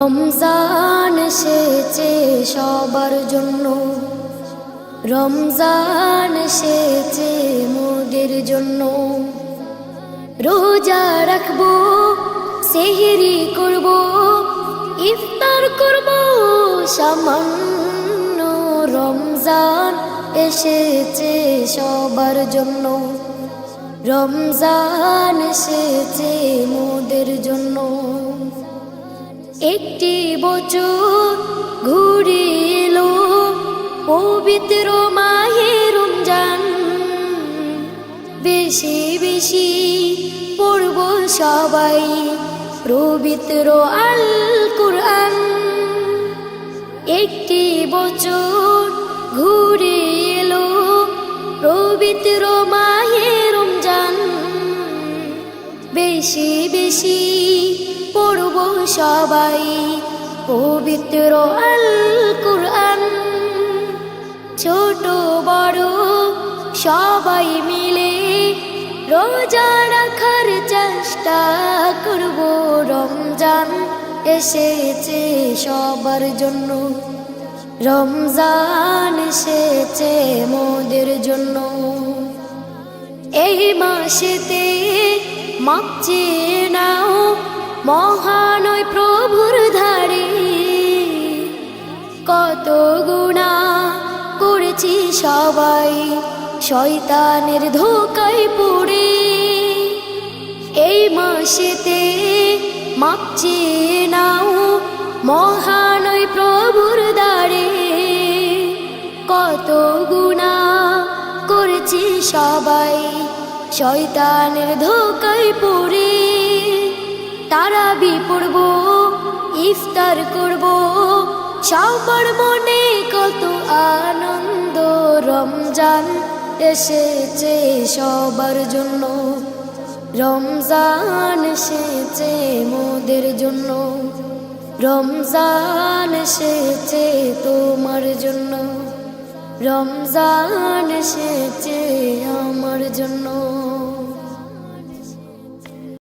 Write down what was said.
রমজান এসেছে সবার জন্য। রমজান এসেছে মোদের জন্য। রোজা রাখব, সেহেরি করব, ইফতার করব, সামান্য রমজান এসেছে সবার জন্য। রমজান এসেছে মোদের জন্য। একটি বছর ঘুরে এলো পবিত্র মাহে রমজান। বেশি বেশি পড়ব সবাই পবিত্র আল কুরআন একটি বছর ঘুরে এলো পবিত্র মাহে রমজান। বেশি বেশি সবাই। পবিত্র আল কুরআন ছোট, বড়, সবাই মিলে রোজা রাখার চেষ্টা করব। রমজান এসেছে সবার জন্য। রমজান এসেছে মোদের জন্য। এই মাসেতে মাপছে নাও মহানয় কত গুণা করেছি সবাই। শয়তানের ধোকায় পড়ে। এই মাসেতে মাপছে নাও মহানয় প্রভুর দ্বারে। কত গুণা করেছি সবাই, শয়তানের ধোকায় পড়ে। তারা বিপড়ব ইফতার করব সবার মনে কত আনন্দ। রমজান এসেছে সবার জন্য। রমজান এসেছে মোদের জন্য। রমজান এসেছে তোমার জন্য। রমজান এসেছে আমার জন্য।